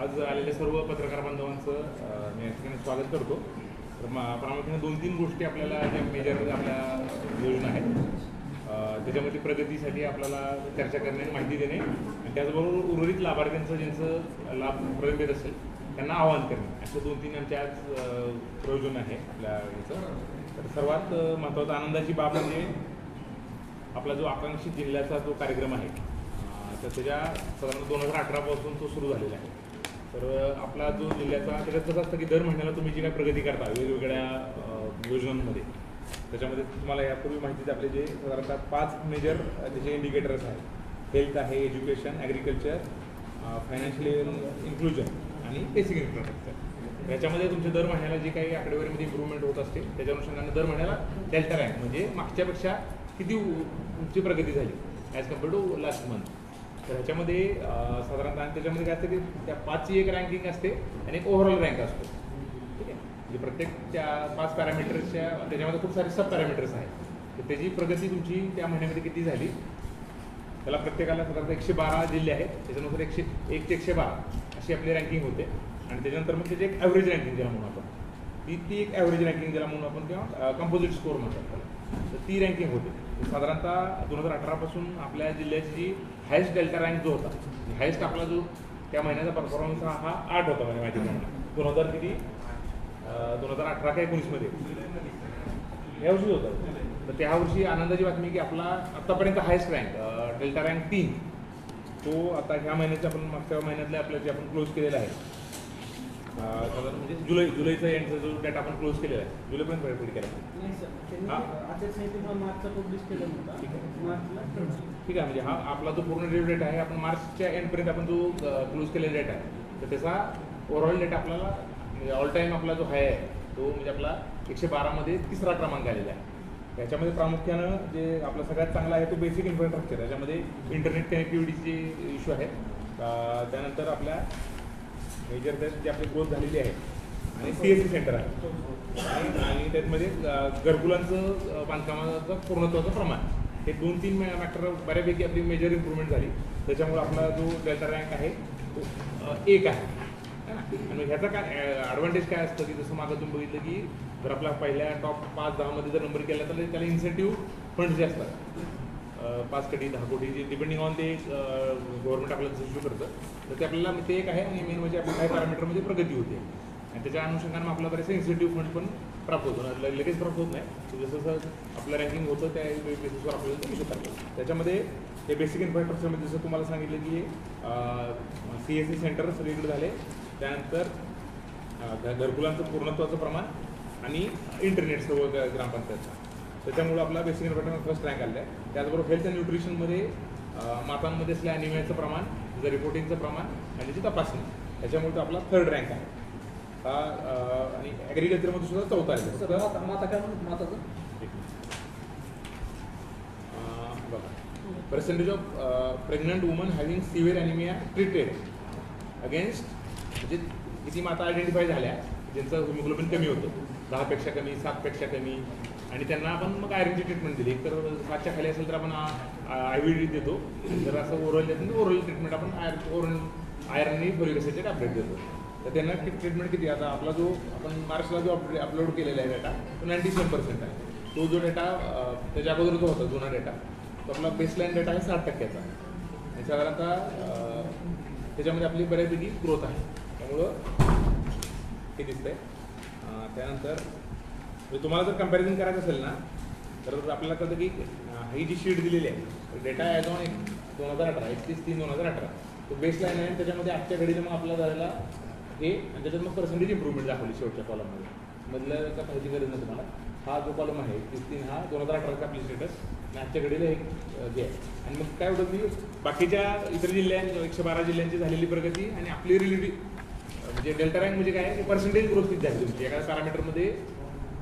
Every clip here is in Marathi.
आज आलेल्या सर्व पत्रकार बांधवांचं मी या ठिकाणी स्वागत करतो. तर मा- प्रामुख्याने दोन तीन गोष्टी आपल्याला ज्या मेजर आपल्या योजना आहेत. त्याच्यामध्ये प्रगतीसाठी आपल्याला चर्चा करणे माहिती देणे आणि त्याचबरोबर उर्वरित लाभार्थ्यांचं ज्यांचं लाभ प्रयोग देत असेल त्यांना आवाहन करणे. असे दोन तीन आमच्या आज प्रयोजन आहे आपल्या याचं. तर सर्वात महत्त्वाचा आनंदाची बाब म्हणजे आपला जो आकांक्षित जिल्ह्याचा जो कार्यक्रम आहे तर त्याच्या साधारण दोन हजार अठरापासून तो सुरू झालेला आहे. तर आपला जो जिल्ह्याचा त्याच्यात कसं असतं की दर महिन्याला तुम्ही जी काय प्रगती करता वेगवेगळ्या योजनांमध्ये त्याच्यामध्ये तुम्हाला यापूर्वी माहिती आपले जे साधारणतः पाच मेजर त्याचे इंडिकेटर्स आहेत. हेल्थ आहे एज्युकेशन ॲग्रिकल्चर फायनान्शियल इन्क्लुजन आणि बेसिक इन्फ्रास्ट्रक्चर याच्यामध्ये तुमच्या दर महिन्याला जी काही आकडेवारीमध्ये इम्प्रूव्हमेंट होत असते त्याच्या अनुषंगाने दर महिन्याला डेल्टा रँक म्हणजे मागच्यापेक्षा किती तुमची प्रगती झाली as compare to last month तर ह्याच्यामध्ये साधारणतः आणि त्याच्यामध्ये काय असतं की त्या पाचची एक रँकिंग असते आणि एक ओव्हरऑल रँक असतो. ठीक आहे? म्हणजे प्रत्येक त्या पाच पॅरामीटर्सच्या त्याच्यामध्ये खूप सारे सब पॅरामीटर्स आहेत. तर त्याची प्रगती तुमची त्या महिन्यामध्ये किती झाली? त्याला प्रत्येकाला साधारणतः एकशे बारा जिल्हे आहेत. त्याच्यानुसार एकशे एक ते एकशे बारा अशी आपली रँकिंग होते. आणि त्याच्यानंतर मग त्याची एक ॲव्हरेज रँकिंग ज्याला म्हणून आपण. ती ती एक ॲव्हरेज रँकिंग ज्याला म्हणून आपण किंवा कंपोजिट स्कोअर म्हणतात त्याला तर ती रँकिंग होते. साधारणतः दोन हजार अठरापासून आपल्या जिल्ह्याची जी हायेस्ट डेल्टा रँक जो होता हायेस्ट आपला जो त्या महिन्याचा परफॉर्मन्स हा हा आठ होता म्हणजे माहिती दोन हजार किती? दोन हजार अठरा का एकोणीसमध्ये. या वर्षी होता. तर त्या वर्षी आनंदाची बातमी की आपला आत्तापर्यंत हायस्ट रँक डेल्टा रँक तीन. तो आता ह्या महिन्याच्या आपण मागच्या महिन्यातल्या आपल्या जे आपण क्लोज केलेला आहे. साधारण म्हणजे जुलै जुलैचा एंडचा जो डेटा आपण क्लोज केलेला आहे जुलैपर्यंत व्हेरीफाईड केला आहे. नाही सर त्यांनी हा. मार्चचा पब्लिश केला ठीक आहे. मार्चला ठीक आहे म्हणजे हा आपला जो पूर्ण रिव्ह डेटा आहे आपण मार्चच्या एंडपर्यंत आपण जो क्लोज केलेला डेटा आहे तर त्याचा ओव्हरऑल डेटा आपल्याला म्हणजे ऑल टाईम आपला जो हाय आहे तो म्हणजे आपला एकशे बारामध्ये तिसरा क्रमांक आलेला आहे त्याच्यामध्ये प्रामुख्यानं जे आपला सगळ्यात चांगला आहे तो बेसिक इन्फ्रास्ट्रक्चर त्याच्यामध्ये इंटरनेट कनेक्टिव्हिटीचे इश्यू आहेत त्यानंतर आपल्या मेजर जे आपली ग्रोथ झालेली आहे. आणि सी एस सी सेंटर आहे. आणि त्यातमध्ये म्हणजे, त्यामध्ये घरकुलांचं बांधकामाचं पूर्णत्वाचं प्रमाण. हे दोन तीन मॅक्टर बऱ्यापैकी आपली मेजर इम्प्रूव्हमेंट झाली. त्याच्यामुळे आपला जो डेल्टा रँक आहे तो एक आहे. ना? आणि ह्याचा काय ॲडव्हान्टेज काय असतं? की जसं मागं तुम्ही बघितलं की जर आपला पहिल्या टॉप पाच दहामध्ये जर नंबर केला तर त्याला इन्सेंटिव्ह फंड्स जे असतात. पाच कोटी दहा कोटी जे डिपेंडिंग ऑन ते गव्हर्नमेंट आपल्याला जसं इश्यू करतं. तर ते आपल्याला ते एक आहे आणि मेन म्हणजे आपल्या काही पॅरामीटरमध्ये प्रगती होते. आणि त्याच्या अनुषंगानं आपला बरेचसे इन्सेंटिव्ह फंड पण प्राप्त होतो ना लगेच प्राप्त होत नाही. जसं जसं आपलं रँकिंग होतं त्या बेसिसवर आपल्याला ते शकतात त्याच्यामध्ये हे बेसिक इन्फ्रास्ट्रक्चरमध्ये जसं तुम्हाला सांगितलं की सी एस सी सेंटर सगळीकडे झाले. त्यानंतर घरकुलांचं पूर्णत्वाचं प्रमाण आणि इंटरनेट सर्व ग्रामपंचायतचा. त्याच्यामुळं आपला बेसिक इन्फ्रास्ट्रक्चर फर्स्ट रँक आलेला आहे त्याचबरोबर हेल्थ अँड न्यूट्रिशनमध्ये मातांमध्ये असल्या अनिमियाचं प्रमाण त्याचं रिपोर्टिंगचं प्रमाण आणि त्याची तपासणी. त्याच्यामुळे तो आपला थर्ड रँक आहे. हा आणि ॲग्रिकल्चरमध्ये सुद्धा चौथा आहे. माता काय माताचं? बघा. Percentage of pregnant woman having severe anaemia treated against म्हणजे किती माता आयडेंटिफाय झाल्या ज्यांचं हिमोग्लोबिन कमी होतं. दहापेक्षा कमी सातपेक्षा कमी आणि त्यांना आपण मग आयरनची ट्रीटमेंट दिली. तर सातच्या खाली असेल तर आपण आय व्ही डी देतो. जर असं ओरल देतो तर ओरल ट्रीटमेंट आपण आयर ओरल आयरननी फोलिक ॲसिडचे टॅबलेट देतो. तर त्यांना ट्रीटमेंट किती? आता आपला जो आपण मार्चला जो अपलोड केलेला आहे डेटा तो नाईन्टी सेवन पर्सेंट आहे. तो जो डेटा त्याच्या अगोदर जो होता जुना डेटा तो आपला बेसलाईन डेटा आहे साठ टक्क्याचा. आणि साधारणतः त्याच्यामध्ये आपली बऱ्यापैकी ग्रोथ आहे. त्यामुळं हे दिसतंय. त्यानंतर म्हणजे तुम्हाला जर कंपॅरिझन करायचं असेल ना तर आपल्याला कळतं की ही जी शीट दिलेली आहे डेटा ॲज ऑन एक दोन हजार अठरा एकतीस तीन दोन हजार अठरा तो बेसलाईन आहे आणि त्याच्यामध्ये आजच्या घडीला मग आपल्याला झालेला हे आणि त्याच्यात मग पर्सेंटेज इम्प्रूव्हमेंट दाखवली शेवटच्या कॉलममध्ये मधलं का पाहिजे गरज नाही तुम्हाला. हा जो कॉलम आहे एकतीस तीन हा दोन हजार अठराचा आपली स्टेटस आणि आजच्या घडीला एक जे आहे. आणि मग काय होतं की बाकीच्या इतर जिल्ह्यां एकशे बारा जिल्ह्यांची झालेली प्रगती आणि आपली रिलेटिव्ह म्हणजे डेल्टा रँक म्हणजे काय? पर्सेंटेज ग्रोथ किती झाली तुमची. एका पॅरामीटरमध्ये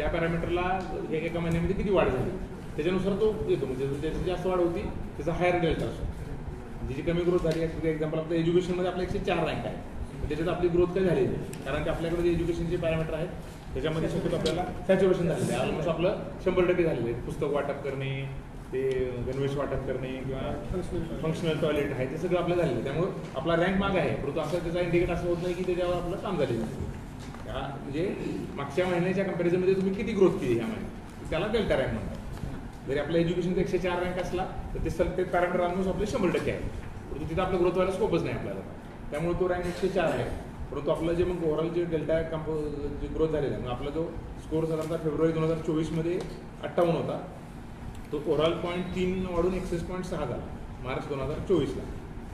त्या पॅरामीटरला एक एका महिन्यामध्ये किती वाढ झाली? त्याच्यानुसार तो येतो. म्हणजे ज्याची जास्त वाढ होती त्याचा हायर डेल्टा असतो. म्हणजे जी कमी ग्रोथ झाली आहे एक्झाम्पल आपलं एज्युकेशनमध्ये आपला एकशे चार रँक आहे. त्याच्यात आपली ग्रोथ काय झालेली कारण की आपल्याकडे जे एज्युकेशनचे पॅरामीटर आहेत त्याच्यामध्ये शक्यतो आपल्याला सॅच्युरेशन झालेलं आहे. ऑलमोस्ट आपलं शंभर टक्के झालेलं आहे. पुस्तक वाटप करणे ते गणवेश वाटप करणे किंवा फंक्शनल टॉयलेट आहे ते सगळं आपलं झालेलं आहे. त्यामुळे आपला रँक माग आहे. परंतु असं त्याचा इंडिकेट असं होत नाही की त्याच्यावर आपलं काम झालेलं आहे. का म्हणजे मागच्या महिन्याच्या कंपॅरिझनमध्ये तुम्ही किती ग्रोथ केली ह्या महिन्यात त्याला डेल्टा रँक म्हणतात. जरी आपल्या एज्युकेशनचा एकशे चार रँक असला तर ते सर ते पॅरामीटर ऑलमोस्ट आपले शंभर टक्के आहे परंतु तिथं आपलं ग्रोथ व्हायला स्कोपच नाही आपल्याला. त्यामुळे तो रँक एकशे चार आहे. परंतु आपलं जे मग ओव्हरऑल जे डेल्टा कंपो जे ग्रोथ झालेला आहे मग आपला जो स्कोर साधारणतः फेब्रुवारी दोन हजार चोवीसमध्ये अठ्ठावन्न होता. तो ओव्हरऑल पॉईंट तीन वाढून एक्सेस पॉईंट सहा झाला. मार्च दोन हजार चोवीसला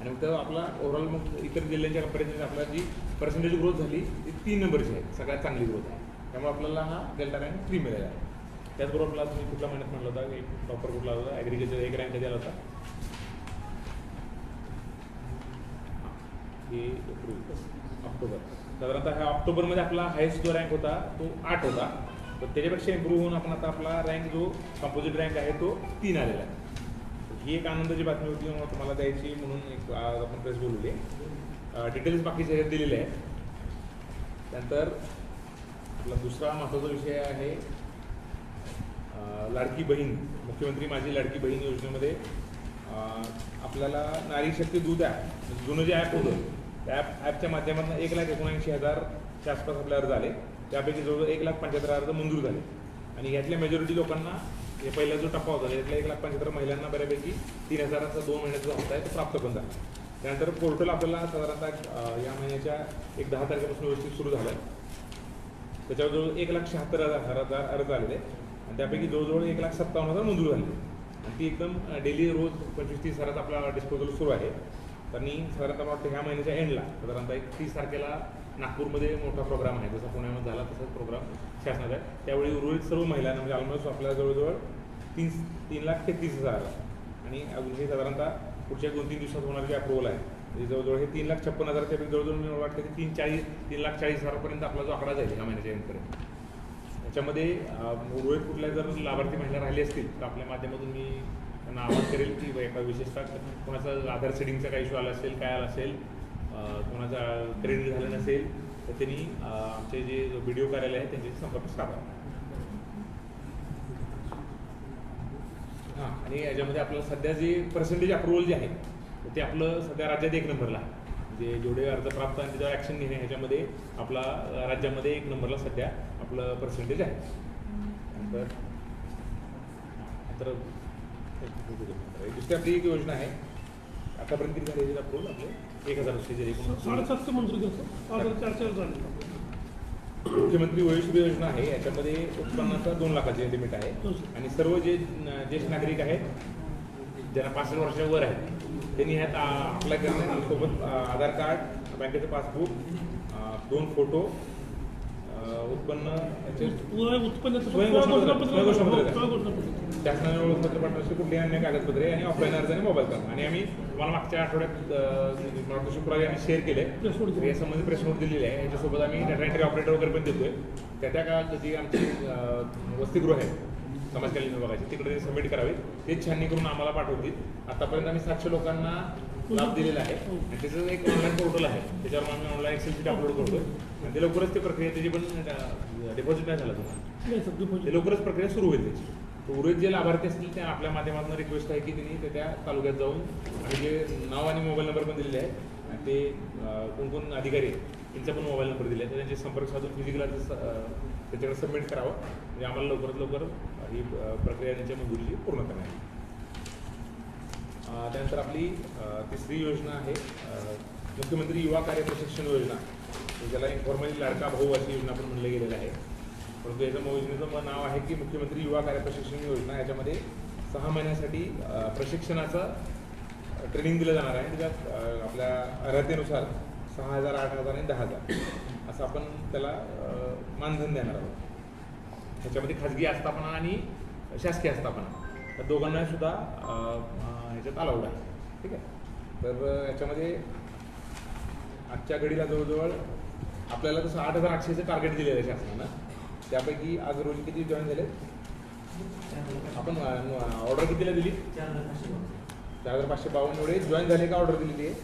आणि मग आपला ओव्हरऑल मग इतर जिल्ह्यांच्या कंपॅरिझन आपला जी पर्सेंटेज ग्रोथ झाली ती तीन नंबरची आहे. सगळ्यात चांगली ग्रोथ आहे. त्यामुळे आपल्याला हा डेल्टा रँक थ्री मिळालेला आहे त्याचबरोबर आपला तुम्ही कुठल्या महिन्यात म्हटलं होता? एक प्रॉपर कुठला होता? ॲग्रिकल्चर एक रँक द्यायला होता. हे एप्रिल ऑक्टोबर. साधारणतः ह्या ऑक्टोबरमध्ये आपला हायेस्ट जो रँक होता तो आठ होता. तर त्याच्यापेक्षा इम्प्रूव्ह होऊन आपण आता आपला रँक जो कंपोजिट रँक आहे तो तीन आलेला आहे. ही एक आनंदाची बातमी होती म्हणून तुम्हाला द्यायची म्हणून एक आज आपण प्रेस बोलवली. डिटेल्स बाकीचे ह्याच्यात दिलेले आहेत. त्यानंतर आपला दुसरा महत्त्वाचा विषय आहे लाडकी बहीण. मुख्यमंत्री माझी लाडकी बहीण योजनेमध्ये आपल्याला नारी शक्ती दूध ॲप म्हणजे जुनं जे ॲप होतं त्या ॲप ॲपच्या माध्यमातून एक लाख एकोणऐंशी हजारच्या आसपास आपले अर्ज आले त्यापैकी जवळजवळ एक लाख पंच्याहत्तर अर्ज मंजूर झाले. आणि यातल्या मेजॉरिटी लोकांना हे पहिला जो टप्पा होता त्यातल्या एक लाख पंच्याहत्तर महिलांना बऱ्यापैकी तीन हजाराचा दोन महिन्याचा जो हप्ता आहे तो प्राप्त पण झाला. त्यानंतर पोर्टल आपल्याला साधारणतः या महिन्याच्या एक दहा तारखेपासून व्यवस्थित सुरू झाला आहे त्याच्यावर जवळ एक लाख शहात्तर हजार हजार अर्ज आलेले आणि त्यापैकी जवळजवळ एक लाख सत्तावन्न हजार मंजूर झाले आणि ती एकदम डेली रोज पंचवीस तीस हजारात आपला डिस्पोजल सुरू आहे. आणि साधारणतः मला वाटतं ह्या महिन्याच्या एंडला साधारणतः एक तीस तारखेला नागपूरमध्ये मोठा प्रोग्राम आहे. जसा पुण्यामध्ये झाला तसाच प्रोग्राम शासनाचा आहे. त्यावेळी उर्वरित सर्व महिलांना म्हणजे ऑलमोस्ट आपल्याला जवळजवळ तीन तीन लाख तेहतीस हजार. आणि अजून हे साधारणतः पुढच्या दोन तीन दिवसात होणार जे अप्रुव्हल आहे म्हणजे जवळजवळ हे तीन लाख छप्पन हजारच्या जवळजवळ मला वाटतं की तीन चाळीस तीन लाख चाळीस हजारापर्यंत आपला जो आकडा जाईल ह्या महिन्याच्या एंडपर्यंत याच्यामध्ये उर्वरित कुठल्या जर लाभार्थी महिला राहिली असतील तर आपल्या माध्यमातून मी त्यांना आवाहन करेल की एका विशेषतः कोणाचा आधार सेटिंगचा काही इशू आला असेल काय आला असेल कोणाचा क्रेडिट झालं नसेल तर त्यांनी आमचे जे व्हिडिओ कार्यालय आहे त्यांच्याशी संपर्क साधा हां आणि याच्यामध्ये आपल्याला सध्या जे पर्सेंटेज अप्रुव्हल जे आहे तर ते आपलं सध्या राज्यात एक नंबरला जे म्हणजे जेवढे अर्ज प्राप्त आणि त्याच्यावर ॲक्शन घेणे ह्याच्यामध्ये आपला राज्यामध्ये एक नंबरला सध्या आपलं पर्सेंटेज आहे नंतर तर दुसरी आपली एक योजना आहे आतापर्यंत किती झाली अप्रुव्हल आपले? एक हजार एकूण. साडेसातशे मंजूर केलं झाले. मुख्यमंत्री वयोश्री योजना आहे याच्यामध्ये उत्पन्नाचा दोन लाखाचे लिमिट आहे. हो. आणि सर्व जे ज्येष्ठ नागरिक आहेत ज्यांना पासष्ट वर्षाच्या वर आहेत त्यांनी ह्यात अप्लाय करणं सोबत आधार कार्ड बँकेचं पासबुक दोन फोटो अ, उत्पन्न शासनाने ओळखपत्र पाठवण्याची कुठली अन्य कागदपत्रे आणि ऑफलाईन अर्ज आणि मोबाईल क्रमांक आणि आम्ही तुम्हाला मागच्या आठवड्यात शुक्रवारी आम्ही शेअर केले. या संबंधी प्रेस नोट दिलेली आहे. याच्यासोबत आम्ही डेटा एंट्री ऑपरेटर वगैरे पण देतोय. त्या त्या काळात जी आमची वसतिगृह आहे समाज कल्याण विभागाची तिकडे ते सबमिट करावे तेच छाननी करून आम्हाला पाठवतील. आतापर्यंत आम्ही सातशे लोकांना लाभ दिलेला आहे. आणि त्याचं एक ऑनलाईन पोर्टल आहे. त्याच्यावर आम्ही ऑनलाईन एक्सेल शीट अपलोड करतोय. आणि ते लवकरच ते प्रक्रिया त्याची पण डिपॉझिट नाही झालं. तुम्हाला ते लवकरच प्रक्रिया सुरू होईल त्याची. उर्वरित जे लाभार्थी असतील ते आपल्या माध्यमातून रिक्वेस्ट आहे की त्यांनी ते त्या तालुक्यात जाऊन आणि जे नाव आणि मोबाईल नंबर पण दिलेले आहेत आणि ते कोणकोण कोण कोण अधिकारी आहेत त्यांचा पण मोबाईल नंबर दिले आहेत तर त्यांचे संपर्क साधून फिजिकल त्याच्याकडे सबमिट करावं. म्हणजे आम्हाला लवकरात लवकर ही प्रक्रिया त्यांच्या मंजुरीची पूर्ण करण्यात येईल. त्यानंतर आपली तिसरी योजना आहे मुख्यमंत्री युवा कार्य प्रशिक्षण योजना. ज्याला इन्फॉर्मली लाडका भाऊ अशी योजना पण म्हणलं गेलेलं आहे. परंतु याचं योजनेचं मग नाव आहे की मुख्यमंत्री युवा कार्य प्रशिक्षण योजना. याच्यामध्ये सहा महिन्यासाठी प्रशिक्षणाचं ट्रेनिंग दिलं जाणार आहे. त्याच्यात आपल्या अर्हतेनुसार सहा हजार आठ हजार आणि दहा हजार. असं आपण त्याला मानधन देणार आहोत. ह्याच्यामध्ये खाजगी आस्थापना आणि शासकीय आस्थापना. या दोघांना सुद्धा ह्याच्यात अलाउड आहे. ठीक आहे? तर याच्यामध्ये आजच्या घडीला जवळजवळ आपल्याला तसं आठ हजार आठशेचं टार्गेट दिलेलं आहे शासनानं. त्यापैकी आज रोजी किती जॉईन झाले? आपण ऑर्डर कितीला दिली? चार हजार पाचशे बावन्न एवढे. जॉईन झाले का ऑर्डर दिलेली आहे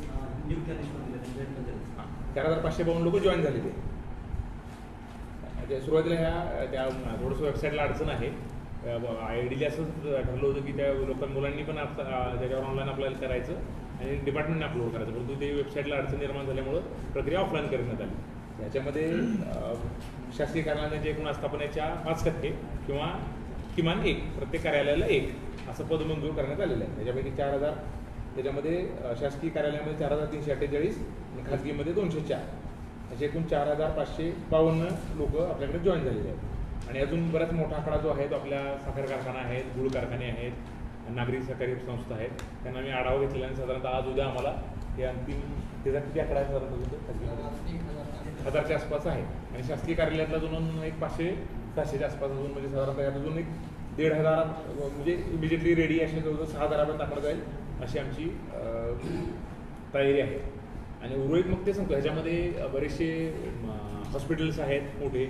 चार हजार पाचशे बावन्न लोक जॉईन झालेले ते. म्हणजे सुरुवातीला ह्या त्या थोडंसं वेबसाईटला अडचण आहे. आय डीला असं ठरलं होतं की त्या लोकां मुलांनी पण आता त्याच्यावर ऑनलाईन अप्लाय करायचं आणि डिपार्टमेंटने अपलोड करायचं. परंतु ते वेबसाईटला अडचण निर्माण झाल्यामुळं प्रक्रिया ऑफलाईन करण्यात आली. याच्यामध्ये शासकीय शासकीय कार्यालयाच्या एकूण आस्थापनेच्या पाच टक्के किंवा किमान एक प्रत्येक कार्यालयाला एक असं पद मंजूर करण्यात आलेलं आहे. त्याच्यापैकी चार हजार त्याच्यामध्ये शासकीय कार्यालयामध्ये चार हजार तीनशे अठ्ठेचाळीस आणि खाजगीमध्ये दोनशे चार. असे एकूण चार हजार पाचशे बावन्न लोक आपल्याकडे जॉईन झालेले आहेत. आणि अजून बराच मोठा आकडा जो आहे तो आपल्या साखर कारखाना आहेत गुळ कारखाने आहेत नागरी सहकारी संस्था आहेत. त्यांना मी आढावा घेतलेला आणि साधारणतः आज उद्या आम्हाला हे अंतिम त्याचा किती आकडा आहे साधारणतः हजारच्या आसपास आहे. आणि शासकीय कार्यालयातला अजून एक पाचशे सहाशेच्या आसपास अजून म्हणजे साधारणतः अजून एक दीड हजार म्हणजे इमिजिएटली रेडी असे जवळजवळ सहा हजारापर्यंत आकडा जाईल अशी आमची तयारी आहे. आणि उर्वरित मग ते सांगतो ह्याच्यामध्ये बरेचसे हॉस्पिटल्स आहेत मोठे.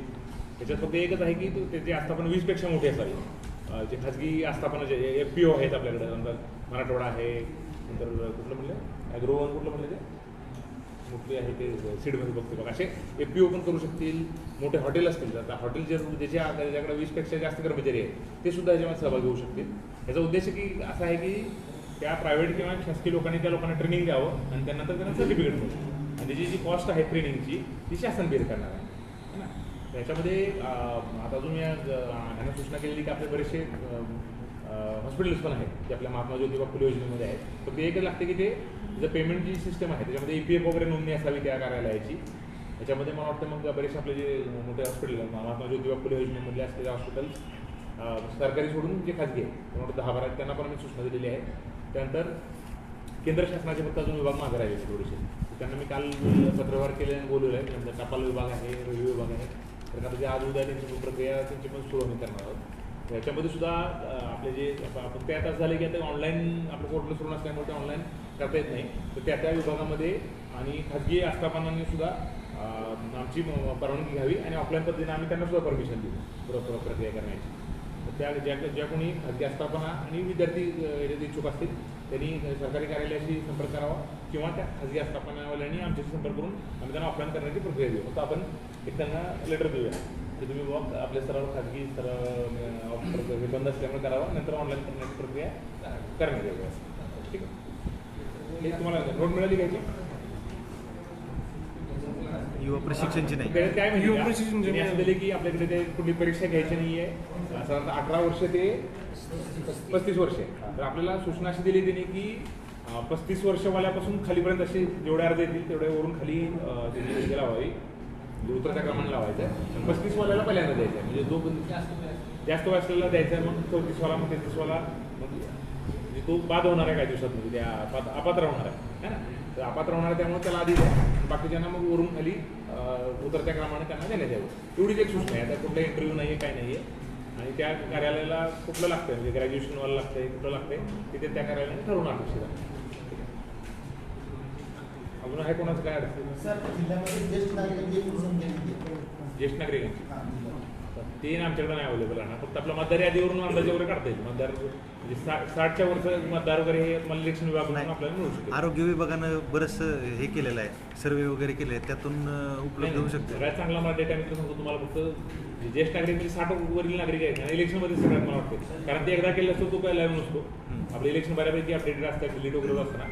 ह्याच्यात फक्त एकच आहे की त्याचे आस्थापन वीसपेक्षा मोठे असावे. जे खाजगी आस्थापनं जे एफ पी ओ आहेत आपल्याकडे नंतर मराठवाडा आहे नंतर कुठलं म्हणलं? ॲग्रोवन कुठलं म्हणलं ते? कुठले आहे ते सीडमध्ये बघते बघा. असे एफ पी ओ पण करू शकतील मोठे हॉटेल असतील. आता हॉटेल जे म्हणजे ज्याच्या त्याच्याकडे वीसपेक्षा जास्त कर्मचारी आहेत ते सुद्धा याच्यामध्ये सहभागी होऊ शकतील. याचा उद्देश की असा आहे की त्या प्रायव्हेट किंवा शासकीय लोकांनी त्या लोकांना ट्रेनिंग द्यावं आणि त्यानंतर त्यांना सर्टिफिकेट मिळतं आणि त्याची जी कॉस्ट आहे ट्रेनिंगची ती शासन बेर करणार आहे. है ना? त्याच्यामध्ये आता अजून या ह्यानं सूचना केलेली की आपले बरेचसे हॉस्पिटल्स पण आहेत जे आपल्या महात्मा ज्योतिबा फुले योजनेमध्ये आहेत. तर ते एकच लागते की ते त्याचं पेमेंट जी सिस्टम आहे त्याच्यामध्ये ई पी एफ वगैरे नोंदणी असावी त्या कार्यालयाची. त्याच्यामध्ये मला वाटतं मग बरेचसे आपले जे मोठे हॉस्पिटल महात्मा ज्योतिबा फुले योजनेमधले असलेले हॉस्पिटल्स सरकारी सोडून जे खाजगी आहेत मला दहा बारा आहेत, त्यांना पण मी सूचना दिलेली आहे. त्यानंतर केंद्र शासनाचे फक्त अजून विभाग मागे राहिले थोडेसे. त्यांना मी काल पत्रव्यवहार केले आणि बोलवलं आहे नंतर टपाल विभाग आहे रेल्वे विभाग आहे. तर आता जे आज उद्या त्यांची प्रक्रिया त्यांची पण सुरू आम्ही करणार आहोत. याच्यामध्ये सुद्धा आपले जे आपण त्या तास झाले की आता ऑनलाईन आपलं पोर्टल सुरू नसल्यामुळे ते ऑनलाईन करता येत नाही. तर त्या त्या विभागामध्ये आणि खाजगी आस्थापनांनी सुद्धा आमची परवानगी घ्यावी आणि ऑफलाईन पद्धतीने आम्ही त्यांना सुद्धा परमिशन देऊ. प्र- प्रक्रिया करण्याची. त्या ज्या ज्या कोणी खाजगी आस्थापना आणि विद्यार्थी इच्छुक असतील त्यांनी सरकारी कार्यालयाशी संपर्क करावा किंवा त्या खाजगी आस्थापनावाल्यांनी आमच्याशी संपर्क करून आम्ही त्यांना ऑफलाईन करण्याची प्रक्रिया देऊ. फक्त आपण एक त्यांना लेटर देऊया. की तुम्ही बघ आपल्या स्तरावर खाजगी स्तरावर ऑफर हे बंद असल्यामुळे करावा नंतर ऑनलाईन करण्याची प्रक्रिया करण्यात येऊ असं. ठीक आहे? हे तुम्हाला नोट मिळाली घ्यायची युवा प्रशिक्षणची नाही. काय युवा? प्रशिक्षण की आपल्याकडे ते कुठली परीक्षा घ्यायची नाहीये. साधारणतः अठरा वर्ष ते पस्तीस वर्ष. तर आपल्याला सूचना अशी दिली त्यांनी की पस्तीस वर्षवाल्यापासून खालीपर्यंत असे जेवढे अर्ज येतील तेवढे वरून खाली त्याची लावावी. म्हणजे उतरत्या क्रमाने लावायचं. पस्तीस वाल्याला पहिल्यांदा द्यायचं आहे. म्हणजे जो जास्त वयासलेला द्यायचा आहे, मग चौतीसवाला मग तेहतीसवाला मग म्हणजे तो बाद होणार आहे काही दिवसात म्हणजे त्या अपात्र होणार आहे है ना? तर अपात्र होणार आहे त्यामुळे त्याला आधी द्या. बाकीच्यांना मग वरून खाली उतरत्या क्रमाने त्यांना देण्यात यावं. एवढीच एक सूचना आहे. आता कुठला इंटरव्ह्यू नाही आहे काय नाही आहे आणि त्या कार्यालयाला कुठलं लागतं म्हणजे ग्रॅज्युएशनवाला लागतंय कुठलं लागतंय? तिथे त्या कार्यालयाने ठरवून अपेक्षित आहे. अजून आहे कोणाचं काय अडचण? सर जिल्ह्यामध्ये ज्येष्ठ नागरिकांची? ज्येष्ठ नागरिकांची. हा. ते आमच्याकडे नाही अवेलेबल आहे ना फक्त आपल्या मतदार यादीवरून अंदाज वगैरे काढता येईल. मतदार म्हणजे सा- साठच्या वरचं मतदार वगैरे हे मला इलेक्शन विभागाकडून नाही. आपल्याला मिळू शकेल आरोग्य विभागानं बरंच हे केलेलं आहे. सर्वे वगैरे केले. त्यातून अं, उपलब्ध होऊ शकते. सगळ्यात चांगला मला डेटा मित्र सांगतो. तुम्हाला फक्त जे ज्येष्ठ नागरिक म्हणजे साठ वरील नागरिक आहेत आणि इलेक्शनमध्ये सगळ्यात मला वाटतं. कारण ते एकदा केलं असतो तो काय लाईव्ह नसतो. आपलं इलेक्शन बऱ्यापैकी अपडेटेड असतात डिलीट वगैरे असतं ना